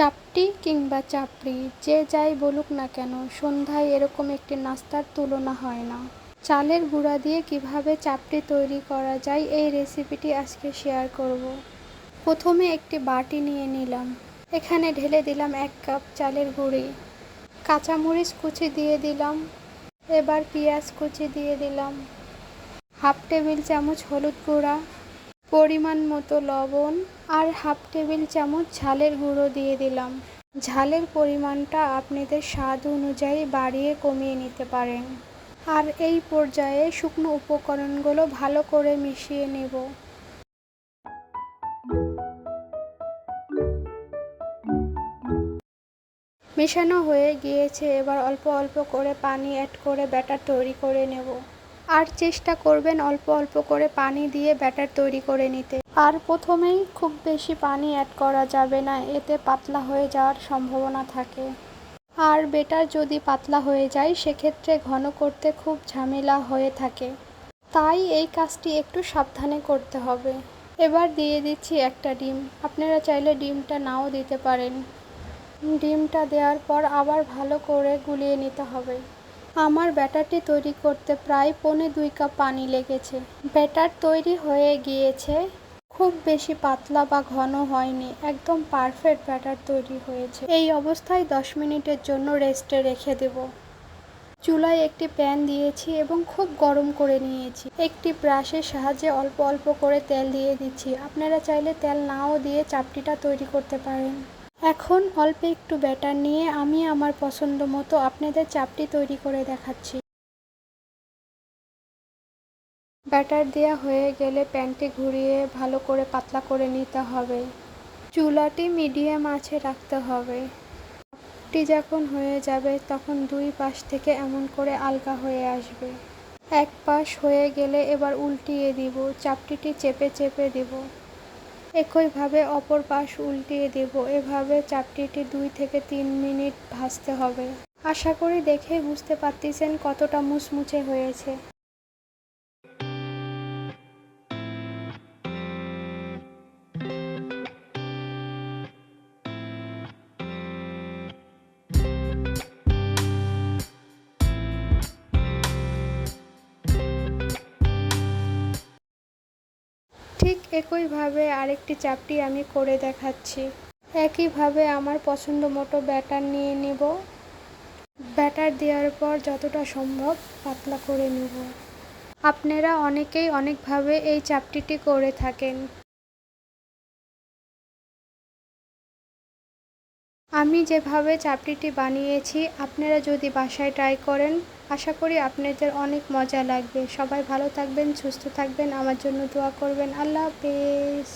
চাপটি কিংবা চাপড়ি, যে যাই বলুক না কেন, সন্ধ্যায় এরকম একটি নাস্তার তুলনা হয় না। চালের গুঁড়া দিয়ে কীভাবে চাপটি তৈরি করা যায়, এই রেসিপিটি আজকে শেয়ার করব। প্রথমে একটি বাটি নিয়ে নিলাম। এখানে ঢেলে দিলাম এক কাপ চালের গুঁড়ি। কাঁচামরিচ কুচি দিয়ে দিলাম। এবার পেঁয়াজ কুচি দিয়ে দিলাম। হাফ টেবিল চামচ হলুদ গুঁড়া। পরিমাণ মতো লবণ আর হাফ টেবিল চামচ ঝালের গুঁড়ো দিয়ে দিলাম। ঝালের পরিমাণটা আপনাদের স্বাদ অনুযায়ী বাড়িয়ে কমিয়ে নিতে পারেন। আর এই পর্যায়ে শুকনো উপকরণগুলো ভালো করে মিশিয়ে নেব। মেশানো হয়ে গিয়েছে, এবার অল্প অল্প করে পানি অ্যাড করে ব্যাটার তৈরি করে নেব। আর চেষ্টা করবেন অল্প অল্প করে পানি দিয়ে ব্যাটার তৈরি করে নিতে। আর প্রথমেই খুব বেশি পানি অ্যাড করা যাবে না, এতে পাতলা হয়ে যাওয়ার সম্ভাবনা থাকে। আর বেটার যদি পাতলা হয়ে যায়, সেক্ষেত্রে ঘন করতে খুব ঝামেলা হয়ে থাকে। তাই এই কাজটি একটু সাবধানে করতে হবে। এবার দিয়ে দিচ্ছি একটা ডিম। আপনারা চাইলে ডিমটা নাও দিতে পারেন। ডিমটা দেওয়ার পর আবার ভালো করে গুলিয়ে নিতে হবে। আমার ব্যাটারটি তৈরি করতে প্রায় পৌনে দুই কাপ পানি লেগেছে। ব্যাটার তৈরি হয়ে গিয়েছে। খুব বেশি পাতলা বা ঘন হয়নি, একদম পারফেক্ট ব্যাটার তৈরি হয়েছে। এই অবস্থায় দশ মিনিটের জন্য রেস্টে রেখে দেব। চুলায় একটি প্যান দিয়েছি এবং খুব গরম করে নিয়েছি। একটি ব্রাশের সাহায্যে অল্প অল্প করে তেল দিয়ে দিচ্ছি। আপনারা চাইলে তেল নাও দিয়ে চাপটিটা তৈরি করতে পারেন। এখন অল্প একটু ব্যাটার নিয়ে আমি আমার পছন্দ মতো আপনাদের চাপটি তৈরি করে দেখাচ্ছি। ব্যাটার দেওয়া হয়ে গেলে প্যানটি ঘুরিয়ে ভালো করে পাতলা করে নিতে হবে। চুলাটি মিডিয়াম আছে রাখতে হবে। চাপটি যখন হয়ে যাবে তখন দুই পাশ থেকে এমন করে আলগা হয়ে আসবে। এক পাশ হয়ে গেলে এবার উল্টিয়ে দিব, চাপটিটি চেপে চেপে দিব। একইভাবে অপর পাশ উল্টিয়ে দেব। এভাবে চাপটিটি দুই থেকে তিন মিনিট ভাজতে হবে। আশা করি দেখে বুঝতে পারতেছেন কতটা মুচমুচে হয়েছে। ঠিক একইভাবে আরেকটি চাপটি আমি করে দেখাচ্ছি। একইভাবে আমার পছন্দ মতো ব্যাটার নিয়ে নিব। ব্যাটার দেওয়ার পর যতটা সম্ভব পাতলা করে নেব। আপনারা অনেকেই অনেকভাবে এই চাপটিটি করে থাকেন। আমি যেভাবে চাপটিটি বানিয়েছি, আপনারা যদি বাসায় ট্রাই করেন, আশা করি আপনাদের অনেক মজা লাগবে। সবাই ভালো থাকবেন, সুস্থ থাকবেন, আমার জন্য দোয়া করবেন। আল্লাহ হাফেজ।